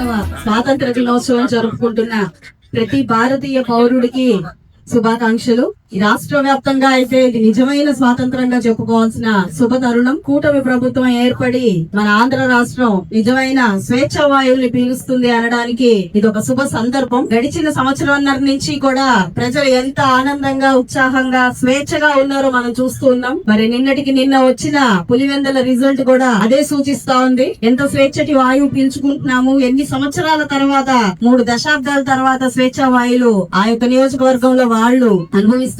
ఐదవ స్వాతంత్ర దినోత్సవం జరుపుకుంటున్న ప్రతి భారతీయ పౌరుడికి శుభాకాంక్షలు. రాష్ట్ర వ్యాప్తంగా అయితే ఇది నిజమైన స్వాతంత్రంగా చెప్పుకోవాల్సిన శుభ తరుణం కూటమి ప్రభుత్వం ఏర్పడి మన ఆంధ్ర రాష్ట్రం నిజమైన స్వేచ్ఛ వాయువుల్ని పీలుస్తుంది అనడానికి ఇది ఒక శుభ సందర్భం. గడిచిన సంవత్సరంన్నర నుంచి కూడా ప్రజలు ఎంత ఆనందంగా ఉత్సాహంగా స్వేచ్ఛగా ఉన్నారో మనం చూస్తూ ఉన్నాం. మరి నిన్నటికి నిన్న వచ్చిన పులివెందల రిజల్ట్ కూడా అదే సూచిస్తా ఉంది. ఎంత స్వేచ్ఛటి వాయువు పీల్చుకుంటున్నాము ఎన్ని సంవత్సరాల తర్వాత మూడు దశాబ్దాల తర్వాత స్వేచ్ఛ వాయువులు ఆ యొక్క నియోజకవర్గంలో వాళ్ళు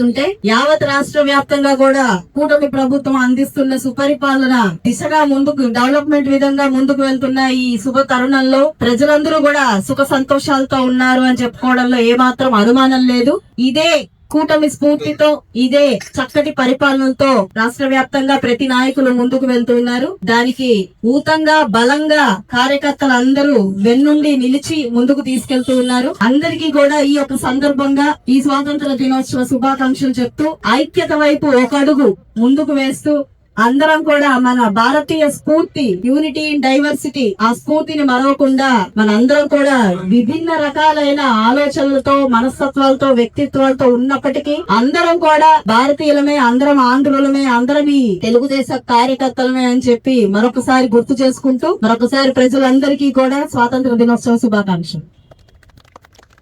అనుభవిస్తుంటే యావత్ రాష్ట్ర వ్యాప్తంగా కూడా కూటమి ప్రభుత్వం అందిస్తున్న సుపరిపాలన దిశగా ముందుకు డెవలప్మెంట్ విధంగా ముందుకు వెళ్తున్న ఈ శుభ తరుణంలో. ప్రజలందరూ కూడా సుఖ సంతోషాలతో ఉన్నారు అని చెప్పుకోవడంలో ఏమాత్రం అనుమానం లేదు. ఇదే కూటమి స్ఫూర్తితో ఇదే చక్కటి పరిపాలనతో రాష్ట్ర వ్యాప్తంగా ప్రతి నాయకులు ముందుకు వెళ్తున్నారు దానికి ఊతంగా బలంగా కార్యకర్తలు వెన్నుండి నిలిచి ముందుకు తీసుకెళ్తూ ఉన్నారు. అందరికీ కూడా ఈ యొక్క సందర్భంగా ఈ స్వాతంత్ర దినోత్సవ శుభాకాంక్షలు చెప్తూ ఐక్యత వైపు ఒక అడుగు ముందుకు వేస్తూ అందరం కూడా మన భారతీయ స్ఫూర్తి యూనిటీ ఇన్ డైవర్సిటీ ఆ స్ఫూర్తిని మరవకుండా మనందరం కూడా విభిన్న రకాలైన ఆలోచనలతో మనస్తత్వాలతో వ్యక్తిత్వాలతో ఉన్నప్పటికీ అందరం కూడా భారతీయులమే అందరం ఆంధ్రులమే అందరం ఈ తెలుగుదేశ కార్యకర్తలమే అని చెప్పి మరొకసారి గుర్తు చేసుకుంటూ మరొకసారి ప్రజలందరికీ కూడా స్వాతంత్ర దినోత్సవ శుభాకాంక్షలు.